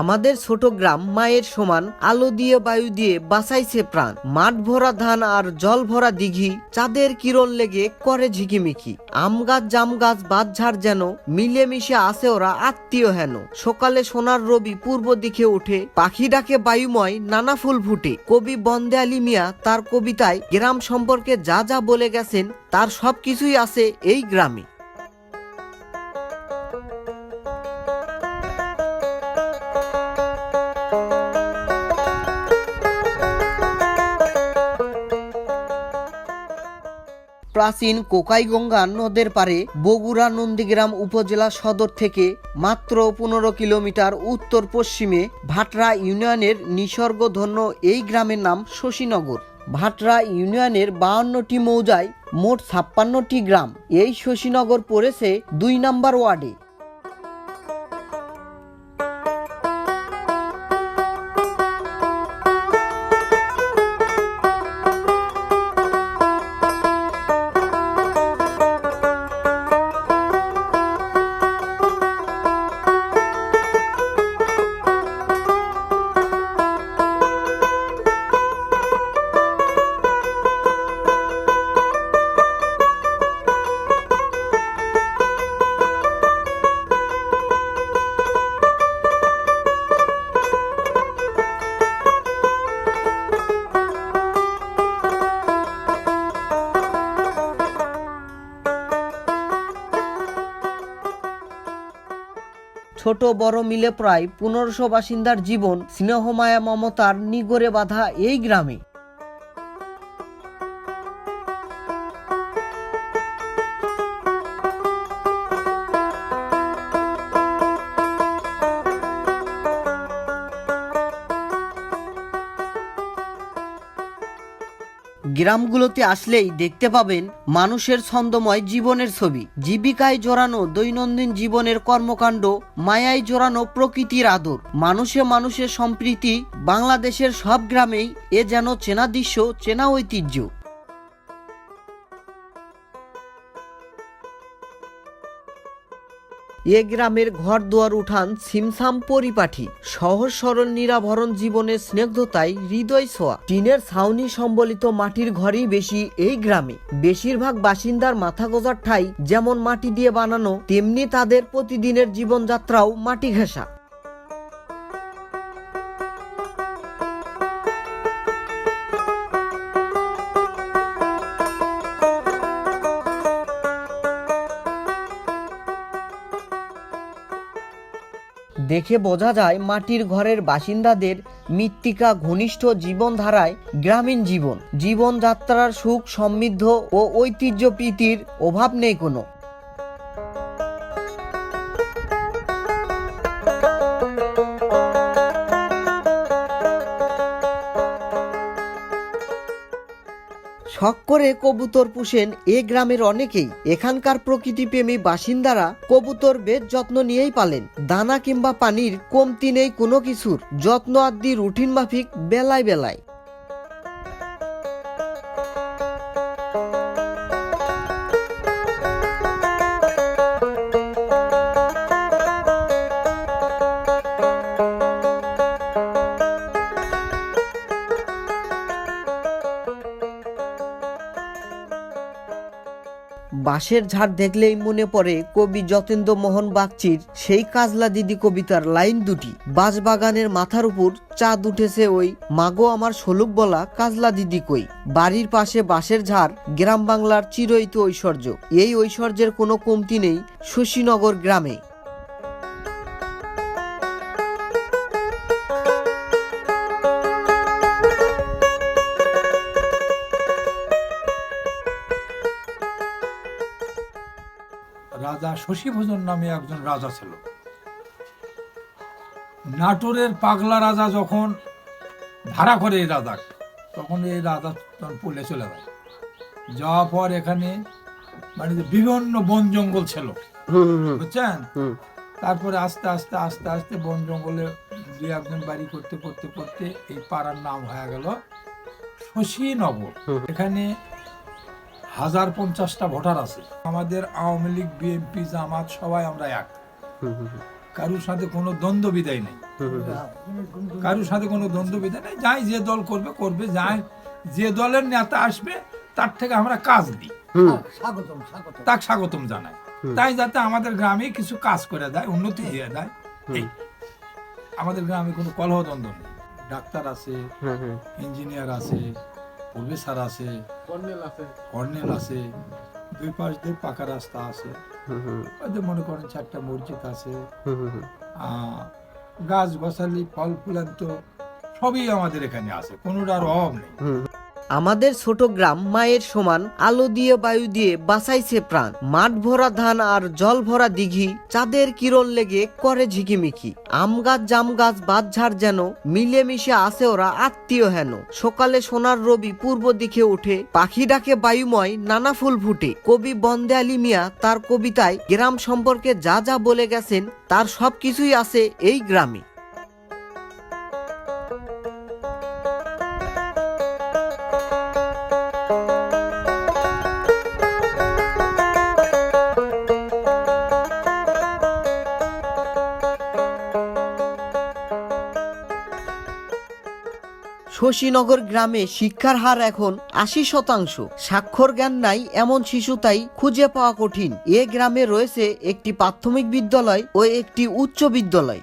আমাদের ছোট গ্রাম মায়ের সমান আলো দিয়ে বায়ু দিয়ে বাঁচাইছে প্রাণ। মাঠ ভরা ধান আর জল ভরা দিঘি, চাঁদের কিরণ লেগে করে ঝিকিমিকি। আম গাছ, জাম গাছ বাদঝাড় যেন মিলেমিশে আসে ওরা আত্মীয় হেন। সকালে সোনার রবি পূর্ব দিকে ওঠে পাখি ডাকে বায়ুময়, নানা ফুল ফুটে। কবি বন্দে আলী মিয়া তার কবিতায়, গ্রাম সম্পর্কে যা যা বলে গেছেন, তার সবকিছুই আছে এই গ্রামে। প্রাচীন কোকাইগঙ্গা নদের পারে বগুড়া নন্দীগ্রাম উপজেলা সদর থেকে মাত্র পনেরো কিলোমিটার উত্তর পশ্চিমে ভাটরা ইউনিয়নের নিসর্গধন্য এই গ্রামের নাম শশীনগর। ভাটরা ইউনিয়নের বাহান্নটি মৌজায় মোট ছাপ্পান্নটি গ্রাম। এই শশীনগর পড়েছে দুই নম্বর ওয়ার্ডে। ছোট বড় মিলে প্রায় পনেরোশো বাসিন্দার জীবন স্নেহমায়া মমতার নিগরে বাঁধা এই গ্রামে। গ্রামগুলোতে আসলেই দেখতে পাবেন মানুষের ছন্দময় জীবনের ছবি। জীবিকায় জোরানো দৈনন্দিন জীবনের কর্মকাণ্ড, মায়ায় জোরানো প্রকৃতির আদর। মানুষে মানুষের সম্প্রীতি, বাংলাদেশের সব গ্রামেই এ যেন চেনা দৃশ্য, চেনা ঐতিহ্য। এ গ্রামের ঘর দুয়ার উঠান সিমসাম পরিপাঠি। সহজ সরল নিরাভরণ জীবনের স্নেগ্ধতায় হৃদয় ছোঁয়া। টিনের ছাউনি সম্বলিত মাটির ঘরই বেশি এই গ্রামে। বেশিরভাগ বাসিন্দার মাথা গোজার ঠাই যেমন মাটি দিয়ে বানানো, তেমনি তাদের প্রতিদিনের জীবনযাত্রাও মাটি ঘেঁষা। দেখে বোঝা যায় মাটির ঘরের বাসিন্দাদের মৃত্তিকা ঘনিষ্ঠ জীবনধারায় গ্রামীণ জীবন। জীবনযাত্রার সুখ সমৃদ্ধ ও ঐতিহ্য প্রীতির অভাব নেই কোনো। শখ করে কবুতর পুষেন এ গ্রামের অনেকেই। এখানকার প্রকৃতিপ্রেমী বাসিন্দারা কবুতর বেশ যত্ন নিয়েই পালেন। দানা কিংবা পানির কমতি নেই কোনো কিছুর। যত্ন আদি রুটিন মাফিক বেলায় বেলায়। বাঁশের ঝাড় দেখলেই মনে পড়ে কবি যতেন্দ্র মোহন বাগচির সেই কাজলা দিদি কবিতার লাইন দুটি। বাঁশবাগানের মাথার উপর চাঁদ উঠেছে ওই, মাগো আমার সলুক বলা কাজলা দিদি কই? বাড়ির পাশে বাঁশের ঝাড়, গ্রাম বাংলার চিরইত ঐশ্বর্য। এই ঐশ্বর্যের কোনো কমতি নেই শশীনগর গ্রামে। শশীভূষণ নামে একজন রাজা ছিল। নাটোরের পাগলা রাজা যখন ভাড়া করে এই রাজা তখন এই রাজা তখন পলে চলে যায়। যাওয়ার পর এখানে মানে বিভিন্ন বন জঙ্গল ছিল বুঝছেন? তারপরে আস্তে আস্তে আস্তে আস্তে বন জঙ্গলে দুই একজন বাড়ি করতে করতে করতে এই পাড়ার নাম হয়ে গেল শশীনগর। এখানে হাজার পঞ্চাশটা ভোটার আছে। আমাদের আওয়ামী লীগ বিএনপি জামাত সবাই আমরা এক। কারুর সাথে কোনো দ্বন্দ্ব বিদায় নেই। কারুর সাথে কোনো দ্বন্দ্ব বিদায় নেই। যাই যে দল করবে করবে যাই। যে দলের নেতা আসবে তার থেকে আমরা কাজ দিই। স্বাগতম স্বাগতম। তাকে স্বাগতম জানাই। তাই যাতে আমাদের গ্রামে কিছু কাজ করে দেয় উন্নতি দিয়ে। দেয় এই। আমাদের গ্রামে কোনো কলহ দ্বন্দ্ব নেই। ডাক্তার আছে ইঞ্জিনিয়ার আছে প্রফেসর আছে কর্নেল আছে। কর্নেল আছে দুই পাশ দিয়ে পাকা রাস্তা আছে। ওদের মনে করেন চারটা মসজিদ আছে। আহ, গাছ গছালি ফল ফুলান্ত সবই আমাদের এখানে আছে কোনোটার অভাব নেই। আমাদের ছোট গ্রাম মায়ের সমান আলো দিয়ে বায়ু দিয়ে বাঁচাইছে প্রাণ। মাঠ ভরা ধান আর জল ভরা দিঘি, চাঁদের কিরণ লেগে করে ঝিকিমিকি। আম গাছ, জাম গাছ বাদঝাড় যেন মিলেমিশে আসে ওরা আত্মীয় হেন। সকালে সোনার রবি পূর্ব দিকে উঠে, পাখি ডাকে বায়ুময়, নানা ফুল ফুটে। কবি বন্দে আলী মিয়া তার কবিতায়, গ্রাম সম্পর্কে যা যা বলে গেছেন, তার সবকিছুই আছে এই গ্রামে। শশীনগর গ্রামে শিক্ষার হার এখন আশি শতাংশ। স্বাক্ষর জ্ঞান নাই, এমন শিশু তাই খুঁজে পাওয়া কঠিন। এ গ্রামে রয়েছে একটি প্রাথমিক বিদ্যালয় ও একটি উচ্চ বিদ্যালয়।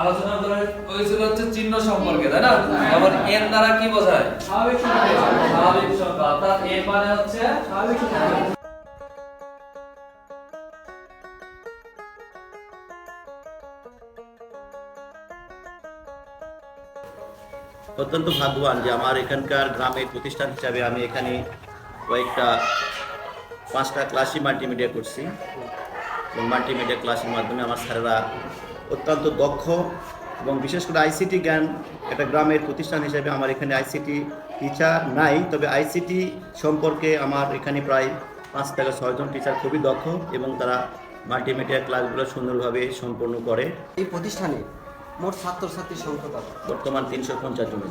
আলোচনা করা হয়েছিল হচ্ছে চিহ্ন সম্পর্কে তাই না? যেমন এন দ্বারা কি বোঝায়? স্বাভাবিক সংখ্যা। স্বাভাবিক সংখ্যা অর্থাৎ এ মানে হচ্ছে স্বাভাবিক সংখ্যা। অত্যন্ত ভাগ্যবান যে আমার এখানকার গ্রামের প্রতিষ্ঠান হিসাবে আমি এখানে কয়েকটা পাঁচটা ক্লাসই মাল্টিমিডিয়া করছি। এবং মাল্টিমিডিয়া ক্লাসের মাধ্যমে আমার স্যারেরা অত্যন্ত দক্ষ এবং বিশেষ করে আইসিটি জ্ঞান একটা গ্রামের প্রতিষ্ঠান হিসেবে আমার এখানে আইসিটি টিচার নাই তবে আইসিটি সম্পর্কে আমার এখানে প্রায় পাঁচ থেকে ছয়জন টিচার খুবই দক্ষ এবং তারা মাল্টিমিডিয়া ক্লাসগুলো সুন্দরভাবে সম্পন্ন করে। এই প্রতিষ্ঠানে মোট ছাত্রছাত্রীর সংখ্যা বর্তমান তিনশো পঞ্চাশ জন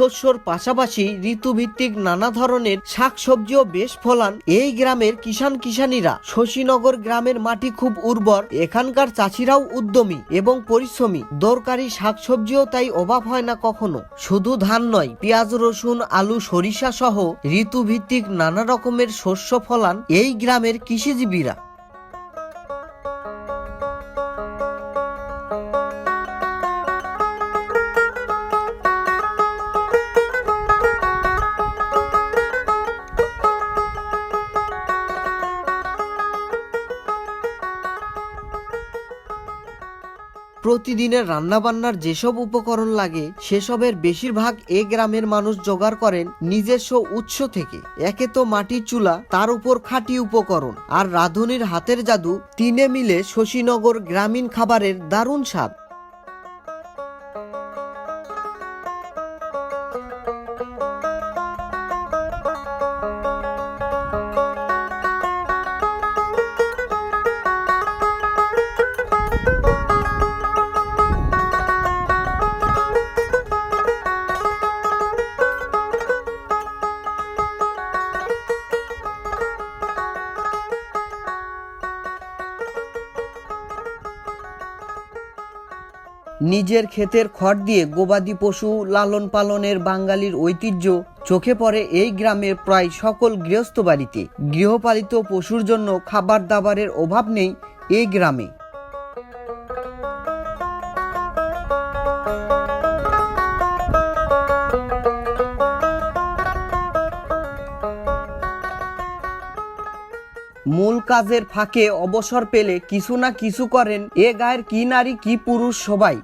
শস্যর পাশাপাশি ঋতুভিত্তিক নানা ধরনের শাকসবজিও বেশ ফলান। এই গ্রামের কিষান কিষানীরা শশীনগর গ্রামের মাটি খুব উর্বর। এখানকার চাষিরাও উদ্যমী এবং পরিশ্রমী। দরকারি শাকসবজিও তাই অভাব হয় না কখনো। শুধু ধান নয়, পেঁয়াজ, রসুন, আলু, সরিষা সহ ঋতুভিত্তিক নানা রকমের শস্য ফলান এই গ্রামের কৃষিজীবীরা। প্রতিদিনের রান্নাবান্নার যেসব উপকরণ লাগে, সেসবের বেশিরভাগ এ গ্রামের মানুষ জোগাড় করেন নিজস্ব উৎস থেকে। একে তো মাটির চুলা, তার উপর খাঁটি উপকরণ। আর রাঁধুনির হাতের জাদু, তিনে মিলে শশীনগর গ্রামীণ খাবারের দারুণ স্বাদ। নিজের ক্ষেতের খড় দিয়ে গবাদি পশু লালন পালনের বাঙালির ঐতিহ্য চোখে পড়ে এই গ্রামের প্রায় সকল গৃহস্থ বাড়িতে। গৃহপালিত পশুর জন্য খাবার দাবারের অভাব নেই এই গ্রামে। মূল কাজের ফাঁকে অবসর পেলে কিছু না কিছু করেন এ গায়ের কি নারী কি পুরুষ সবাই।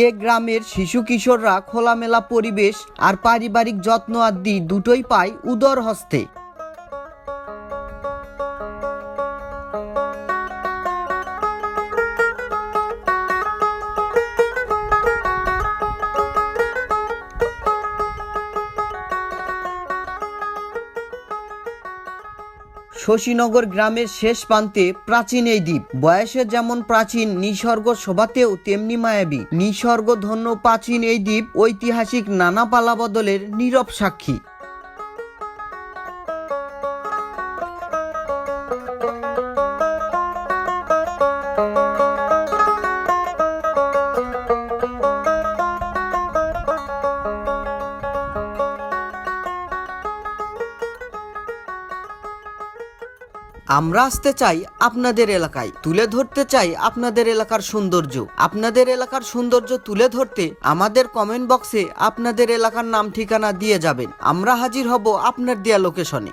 এ গ্রামের শিশু কিশোররা খোলামেলা পরিবেশ আর পারিবারিক যত্ন আদি দুটোই পায় উদর হস্তে। শশীনগর গ্রামের শেষ প্রান্তে প্রাচীন এই দ্বীপ। বয়সে যেমন প্রাচীন নিসর্গ শোভাতেও তেমনি মায়াবী। নিসর্গ ধন্য প্রাচীন এই দ্বীপ ঐতিহাসিক নানা পালা বদলের নীরব সাক্ষী। আমরা আসতে চাই আপনাদের এলাকায়, তুলে ধরতে চাই আপনাদের এলাকার সৌন্দর্য। আপনাদের এলাকার সৌন্দর্য তুলে ধরতে আমাদের কমেন্ট বক্সে আপনাদের এলাকার নাম ঠিকানা দিয়ে যাবেন। আমরা হাজির হব আপনার দেয়া লোকেশনে